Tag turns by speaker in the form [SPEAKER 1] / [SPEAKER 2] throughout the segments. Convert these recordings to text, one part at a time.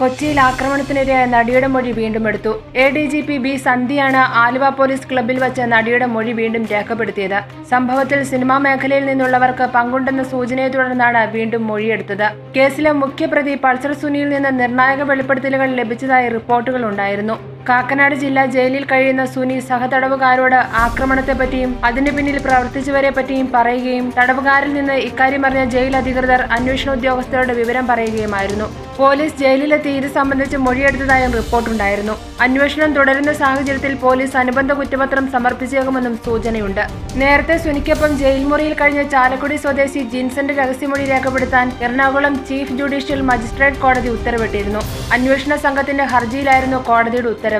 [SPEAKER 1] കൊച്ചിയിൽ ആക്രമണത്തിനിരയായ നടിയുടെ മൊഴി വീണ്ടും എടുത്തു. A D G P B സന്ധ്യയാണ് Aluva police ക്ലബ്ബിൽ വച്ച് നടിയുടെ മൊഴി വീണ്ടും രേഖപ്പെടുത്തിയത്. സംഭവത്തിൽ സിനിമാ മേഖലയിൽ നിന്നുള്ളവർക്ക് പങ്കുണ്ടെന്ന സൂചനയെ തുടർന്നാണ് വീണ്ടും മൊഴിയെടുത്തത്. കേസിലെ മുഖ്യപ്രതി പൾസർ സുനിയിൽ നിന്ന് നിർണായക വെളിപ്പെടുത്തലുകൾ ലഭിച്ചതായി റിപ്പോർട്ടുകൾ ഉണ്ടായിരുന്നു. കാക്കനാട് ജില്ലാ ജയിലിൽ കഴിയുന്ന സുനി സഹതടവുകാരോട് ആക്രമണത്തെ പറ്റിയും അതിനു പിന്നിൽ പ്രവർത്തിച്ചവരെ പറ്റിയും പറയുകയും തടവുകാരിൽ നിന്ന് ഇക്കാര്യം അറിഞ്ഞ ജയിൽ അധികൃതർ അന്വേഷണ ഉദ്യോഗസ്ഥരോട് വിവരം പറയുകയുമായിരുന്നു. പോലീസ് ജയിലിലെത്തി ഇത് സംബന്ധിച്ച് മൊഴിയെടുത്തതായും റിപ്പോർട്ടുണ്ടായിരുന്നു. അന്വേഷണം തുടരുന്ന സാഹചര്യത്തിൽ പോലീസ് അനുബന്ധ കുറ്റപത്രം സമർപ്പിച്ചേക്കുമെന്നും സൂചനയുണ്ട്. നേരത്തെ സുനിക്കൊപ്പം ജയിൽ മുറിയിൽ കഴിഞ്ഞ ചാലക്കുടി സ്വദേശി ജിൻസന്റെ രഹസ്യമൊഴി രേഖപ്പെടുത്താൻ എറണാകുളം ചീഫ് ജുഡീഷ്യൽ മജിസ്ട്രേറ്റ് കോടതി ഉത്തരവിട്ടിരുന്നു. അന്വേഷണ സംഘത്തിന്റെ ഹർജിയിലായിരുന്നു കോടതിയുടെ ഉത്തരവ്.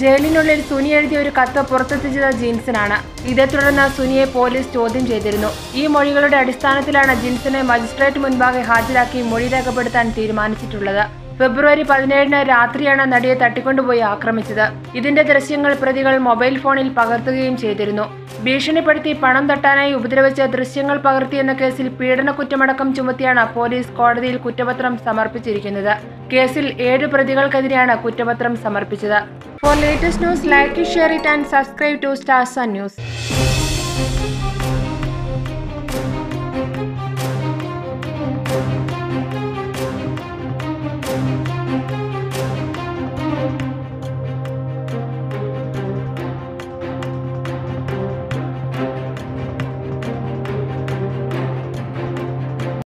[SPEAKER 1] ജയിലിനുള്ളിൽ സുനി എഴുതിയ ഒരു കത്ത് പുറത്തെത്തിച്ചത് ജിൻസനാണ്. ഇതേ തുടർന്ന് സുനിയെ പോലീസ് ചോദ്യം ചെയ്തിരുന്നു. ഈ മൊഴികളുടെ അടിസ്ഥാനത്തിലാണ് ജിൻസനെ മജിസ്ട്രേറ്റ് മുൻപാകെ ഹാജരാക്കി മൊഴി രേഖപ്പെടുത്താൻ തീരുമാനിച്ചിട്ടുള്ളത്. ഫെബ്രുവരി പതിനേഴിന് രാത്രിയാണ് നടിയെ തട്ടിക്കൊണ്ടുപോയി ആക്രമിച്ചത്. ഇതിന്റെ ദൃശ്യങ്ങൾ പ്രതികൾ മൊബൈൽ ഫോണിൽ പകർത്തുകയും ചെയ്തിരുന്നു. ഭീഷണിപ്പെടുത്തി പണം തട്ടാനായി ഉപദ്രവിച്ച ദൃശ്യങ്ങൾ പകർത്തിയെന്ന കേസിൽ പീഡന കുറ്റമടക്കം ചുമത്തിയാണ് പോലീസ് കോടതിയിൽ കുറ്റപത്രം സമർപ്പിച്ചിരിക്കുന്നത്. കേസിൽ ഏഴ് പ്രതികൾക്കെതിരെയാണ് കുറ്റപത്രം സമർപ്പിച്ചത്. For latest news like share it and subscribe to Stars News